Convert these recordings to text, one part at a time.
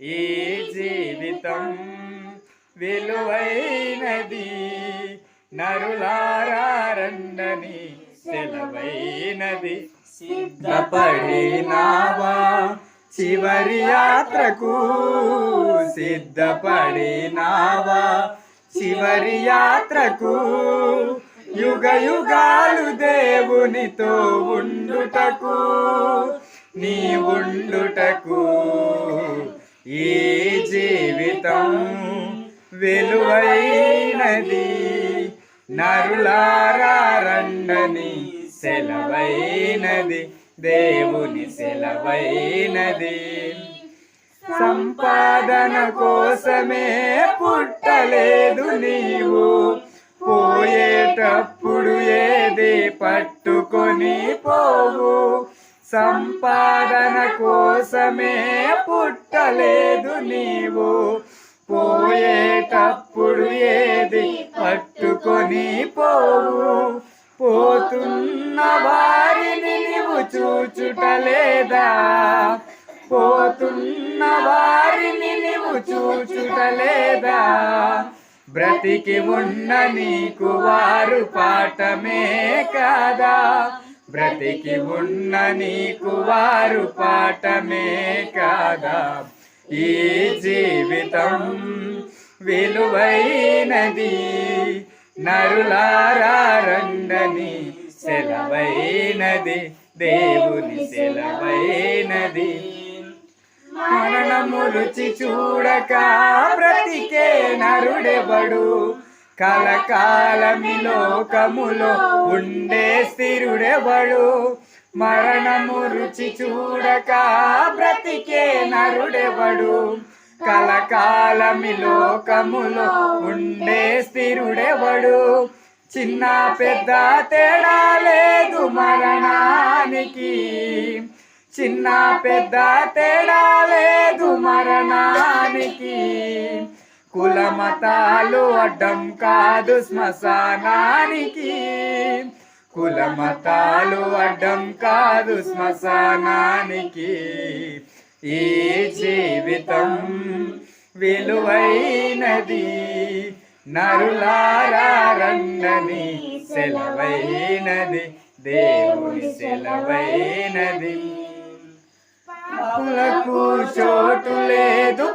ఈ జీవితం విలువైనది నరులారండని సెలవైనది. సిద్ధపడినావా? చివరి యాత్రకు సిద్ధపడినావా? చివరి యాత్రకు యుగ యుగాలు దేవునితో ఉండుటకు నీ ఉండుటకు ఈ జీవితం విలువైనది. నరులారండని సెలవైనది. దేవుని సెలవైనది. సంపాదన కోసమే పుట్టలేదు నీవు. పోయేటప్పుడు ఏది పట్టుకొని పోవు. సంపాదన కోసమే పుట్టలేదు నీవు. పోయేటప్పుడు ఏది పట్టుకొని పోవు. పోతున్న వారిని నీవు చూచుటలేదా? పోతున్న వారిని నీవు చూచుటలేదా? బ్రతికి ఉన్న నీకు వారు పాఠమే కాదా? బ్రతికి ఉన్న నీకు వారు పాఠమే కాదా? ఈ జీవితం విలువైనది. నరులారండని సెలవైనది. దేవుని సెలవైనది. మరణము రుచి చూడక బ్రతికే నరుడెవడు? కలకాలమి లోకములో ఉండే స్థిరుడెవడు? మరణము రుచి చూడక బ్రతికే నరుడెవడు? కలకాలమి లోకములో ఉండే స్థిరుడెవడు? చిన్న పెద్ద తేడా లేదు మరణానికి. చిన్న పెద్ద తేడా లేదు మరణానికి. కుల మతాలు అడ్డం కాదు శ్మశానానికి. కుల మతాలు అడ్డం కాదు శ్మశానానికి. ఈ జీవితం విలువైనది. నరులారండని సెలవైనది. దేవుని సెలవైనది. పాపులకు చోటు లేదు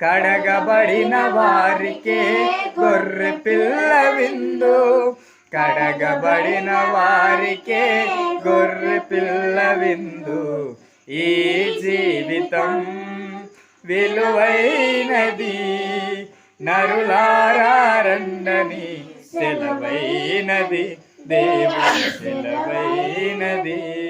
కడగబడిన వారికే గొర్రె పిల్ల విందు. కడగబడిన వారికే గొర్రె పిల్ల విందు. ఈ జీవితం విలువైనది నరులారండని సెలవైనది దేవుని సెలవైనది.